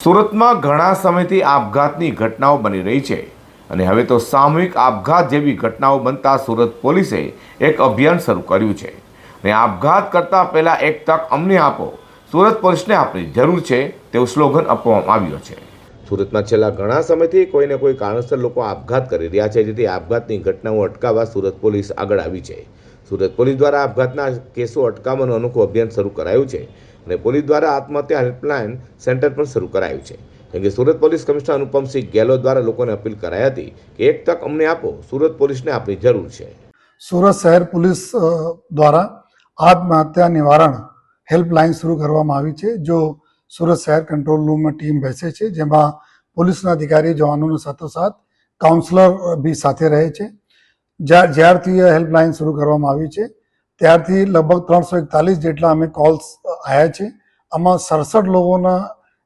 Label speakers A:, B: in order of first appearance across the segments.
A: સુરતમાં ઘણા સમયથી આપઘાતની ઘટનાઓ બની રહી છે અને હવે તો સામૂહિક આપઘાત જેવી ઘટનાઓ બનતા સુરત પોલીસે એક અભિયાન શરૂ કર્યું છે. અને આપઘાત કરતા પહેલાં એક તક અમને આપો. સુરત પોલીસને આપણી જરૂર છે તેવું સ્લોગન આપવામાં આવ્યો છે. સુરતમાં છેલ્લા ઘણા સમયથી કોઈને કોઈ કારણસર લોકો આપઘાત કરી રહ્યા છે, જેથી આપઘાતની ઘટનાઓ અટકાવવા સુરત પોલીસ આગળ આવી છે. સુરત પોલીસ દ્વારા આપઘાતના કેસો અટકાવવાનું અનોખું અભિયાન શરૂ કરાયું છે. અને પોલીસ દ્વારા આત્મહત્યા હેલ્પલાઇન સેન્ટર પણ શરૂ કરાયું છે. કેમ કે સુરત પોલીસ કમિશનર અનુપમસિંહ ગેહલોત દ્વારા લોકોને અપીલ કરાઈ હતી કે એક તક અમને આપો, સુરત પોલીસને આપણી જરૂર છે.
B: સુરત શહેર પોલીસ દ્વારા આત્મહત્યા નિવારણ હેલ્પલાઇન શરૂ કરવામાં આવી છે, જો સુરત શહેર કંટ્રોલ રૂમમાં ટીમ બેસે છે, જેમાં પોલીસના અધિકારી, જવાનોની સાથોસાથ કાઉન્સલર બી સાથે રહે છે. જ્યાં, જ્યારથી હેલ્પલાઇન શરૂ કરવામાં આવી છે, ત્યારથી લગભગ ત્રણસો એકતાલીસ જેટલા અમે કોલ્સ આવ્યા છે. આમાં સડસઠ લોકોના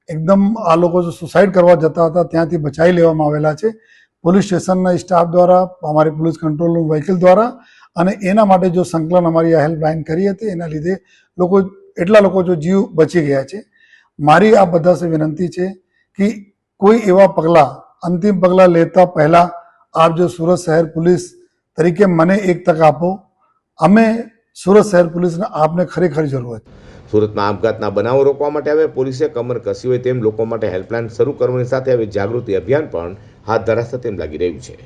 B: એકદમ આ લોકો જો સુસાઇડ કરવા જતા હતા ત્યાંથી બચાવી લેવામાં આવેલા છે. પોલીસ સ્ટેશનના સ્ટાફ દ્વારા, અમારી પોલીસ કંટ્રોલ વ્હીકલ દ્વારા અને એના માટે જો સંકલન અમારી આ હેલ્પલાઇન કરી હતી, એના લીધે લોકો, એટલા લોકો જો જીવ બચી ગયા છે. મારી આ બધા સે વિનંતી છે કે કોઈ એવા પગલાં, અંતિમ પગલાં લેતા પહેલાં આપ જો સુરત શહેર પોલીસ તરીકે મને એક તક આપો. અમે સુરત શહેર પોલીસને આપને ખરેખર જરૂર છે
A: સુરતમાં આપઘાતના બનાવો રોકવા માટે હવે પોલીસે કમર કસી હોય તેમ લોકો માટે હેલ્પલાઇન શરૂ કરવાની સાથે હવે જાગૃતિ અભિયાન પણ હાથ ધરાશે તેમ લાગી રહ્યું છે.